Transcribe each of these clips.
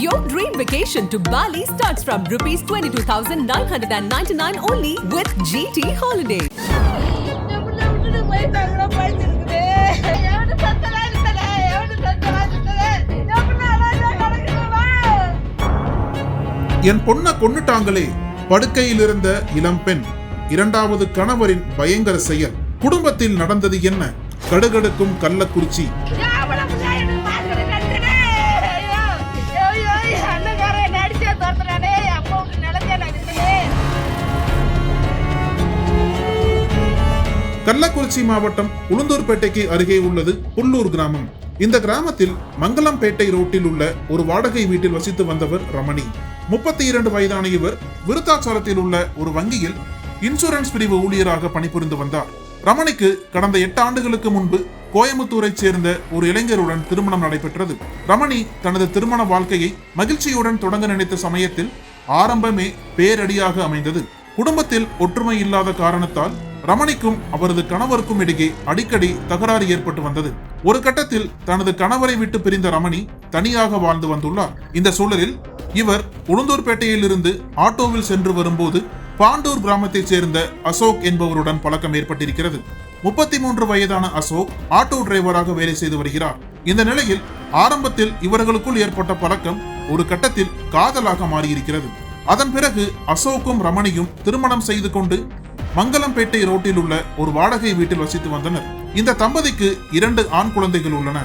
Your dream vacation to Bali starts from rupees 22,999 only with GT Holiday. என் பொண்ண கொன்னுட்டாங்களே படுக்கையில் இருந்த இளம்பெண் இரண்டாவது கணவரின் பயங்கர செயல். குடும்பத்தில் நடந்தது என்ன? கடுகடுக்கும் கள்ளக்குறிச்சி. கள்ளக்குறிச்சி மாவட்டம் உளுந்தூர்பேட்டைக்கு அருகே உள்ளது புல்லூர் கிராமம். இந்த கிராமத்தில் மங்கலம்பேட்டை ரோட்டில் உள்ள ஒரு வாடகை வீட்டில் வசித்து வந்தவர் ரமணி. முப்பத்தி இரண்டு வயதான இவர் விருத்தாச்சாரத்தில் உள்ள ஒரு வங்கியில் இன்சூரன்ஸ் பிரிவு ஊழியராக பணிபுரிந்து வந்தார். ரமணிக்கு கடந்த எட்டு ஆண்டுகளுக்கு முன்பு கோயம்புத்தூரைச் சேர்ந்த ஒரு இளைஞருடன் திருமணம் நடைபெற்றது. ரமணி தனது திருமண வாழ்க்கையை மகிழ்ச்சியுடன் தொடங்க நினைத்த சமயத்தில் ஆரம்பமே பேரடியாக அமைந்தது. குடும்பத்தில் ஒற்றுமை இல்லாத காரணத்தால் ரமணிக்கும் அவரது கணவருக்கும் இடையே அடிக்கடி தகராறு ஏற்பட்டு வந்தது. ஒரு கட்டத்தில் தனது கணவரை விட்டு பிரிந்த ரமணி தனியாக வாழ்ந்து வந்துள்ளார். இந்த சூழலில் இவர் உளுந்தூர்பேட்டையில் இருந்து ஆட்டோவில் சென்று வரும்போது பாண்டூர் கிராமத்தைச் சேர்ந்த அசோக் என்பவருடன் பழக்கம் ஏற்பட்டிருக்கிறது. முப்பத்தி மூன்று வயதான அசோக் ஆட்டோ டிரைவராக வேலை செய்து வருகிறார். இந்த நிலையில் ஆரம்பத்தில் இவர்களுக்குள் ஏற்பட்ட பழக்கம் ஒரு கட்டத்தில் காதலாக மாறியிருக்கிறது. அதன் பிறகு அசோக்கும் ரமணியும் திருமணம் செய்து கொண்டு மங்கலம்பேட்டை ரோட்டில் உள்ள ஒரு வாடகை வீட்டில் வசித்து வந்தனர். இந்த தம்பதிக்கு இரண்டு ஆண் குழந்தைகள் உள்ளன.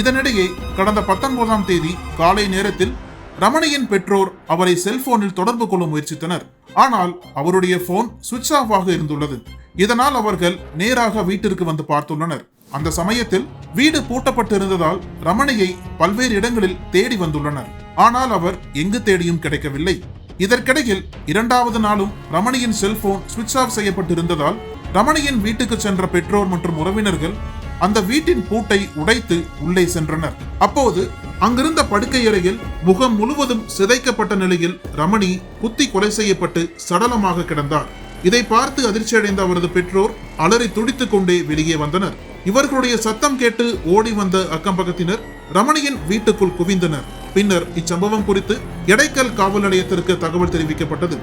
இதனிடையே கடந்த பத்தொன்பதாம் தேதி காலை நேரத்தில் ரமணியின் பெற்றோர் அவரை செல்போனில் தொடர்பு கொள்ள முயற்சித்தனர். ஆனால் அவருடைய போன் சுவிட்ச் ஆஃப் ஆக இருந்துள்ளது. இதனால் அவர்கள் நேராக வீட்டிற்கு வந்து பார்த்துள்ளனர். அந்த சமயத்தில் வீடு பூட்டப்பட்டிருந்ததால் ரமணியை பல்வேறு இடங்களில் தேடி வந்துள்ளனர். ஆனால் அவர் எங்கு தேடியும் கிடைக்கவில்லை. இதற்கிடையில் இரண்டாவது நாளும் ரமணியின் செல்போன் சுவிட்ச் ஆஃப் செய்யப்பட்டிருந்ததால் ரமணியின் வீட்டுக்கு சென்ற பெற்றோர் மற்றும் உறவினர்கள் அந்த வீட்டின் பூட்டை உடைத்து உள்ளே சென்றனர். அப்போது அங்கிருந்த படுக்கை அறையில் முகம் முழுவதும் சிதைக்கப்பட்ட நிலையில் ரமணி குத்தி கொலை செய்யப்பட்டு சடலமாக கிடந்தார். இதை பார்த்து அதிர்ச்சியடைந்த அவரது பெற்றோர் அலறி துடித்துக் கொண்டே வெளியே வந்தனர். இவர்களுடைய சத்தம் கேட்டு ஓடி வந்த அக்கம் பக்கத்தினர் ரமணியின் வீட்டுக்குள் குவிந்தனர். பின்னர் இச்சம்பவம் குறித்து எடைக்கல் காவல் நிலையத்திற்கு தகவல் தெரிவிக்கப்பட்டது.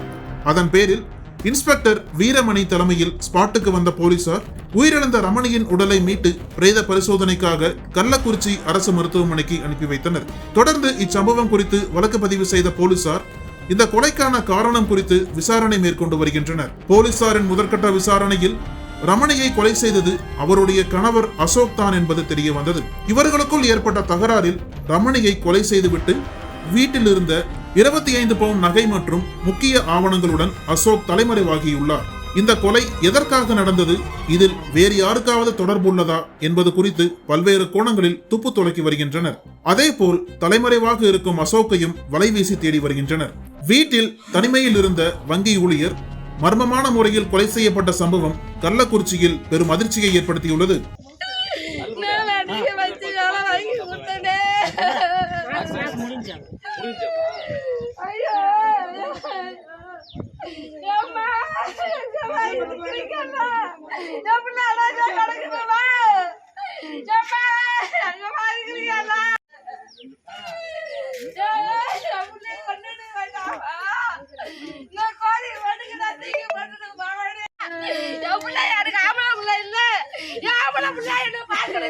அதன் பேரில் இன்ஸ்பெக்டர் வீரமணி தலைமையில் ஸ்பாட்டுக்கு வந்த போலீசார் உயிரிழந்த ரமணியின் உடலை மீட்டு பிரேத பரிசோதனைக்காக கள்ளக்குறிச்சி அரசு மருத்துவமனைக்கு அனுப்பி வைத்தனர். தொடர்ந்து இச்சம்பவம் குறித்து வழக்கு பதிவு செய்த போலீசார் இந்த கொலைக்கான காரணம் குறித்து விசாரணை மேற்கொண்டு வருகின்றனர். போலீசாரின் முதற்கட்ட விசாரணையில் ரமணியை கொலை செய்தது அவருடைய கணவர் அசோக் தான் என்பது தெரிய வந்தது. இவர்களுக்குள் ஏற்பட்ட தகராறில் ரமணியை கொலை செய்துவிட்டு வீட்டில் இருந்த இருபத்தி ஐந்து பவுன் நகை மற்றும் முக்கிய ஆவணங்களுடன் அசோக் தலைமறைவாகியுள்ளார். இந்த கொலை எதற்காக நடந்தது? இதில் வேறு யாருக்காவது தொடர்பு உள்ளதா என்பது குறித்து பல்வேறு கோணங்களில் துப்பு துளக்கி வருகின்றனர். அதே போல் தலைமறைவாக இருக்கும் அசோக்கையும் வலைவீசி தேடி வருகின்றனர். வீட்டில் தனிமையில் இருந்த வங்கி ஊழியர் மர்மமான முறையில் கொலை செய்யப்பட்ட சம்பவம் கள்ளக்குறிச்சியில் பெரும் அதிர்ச்சியை ஏற்படுத்தியுள்ளது.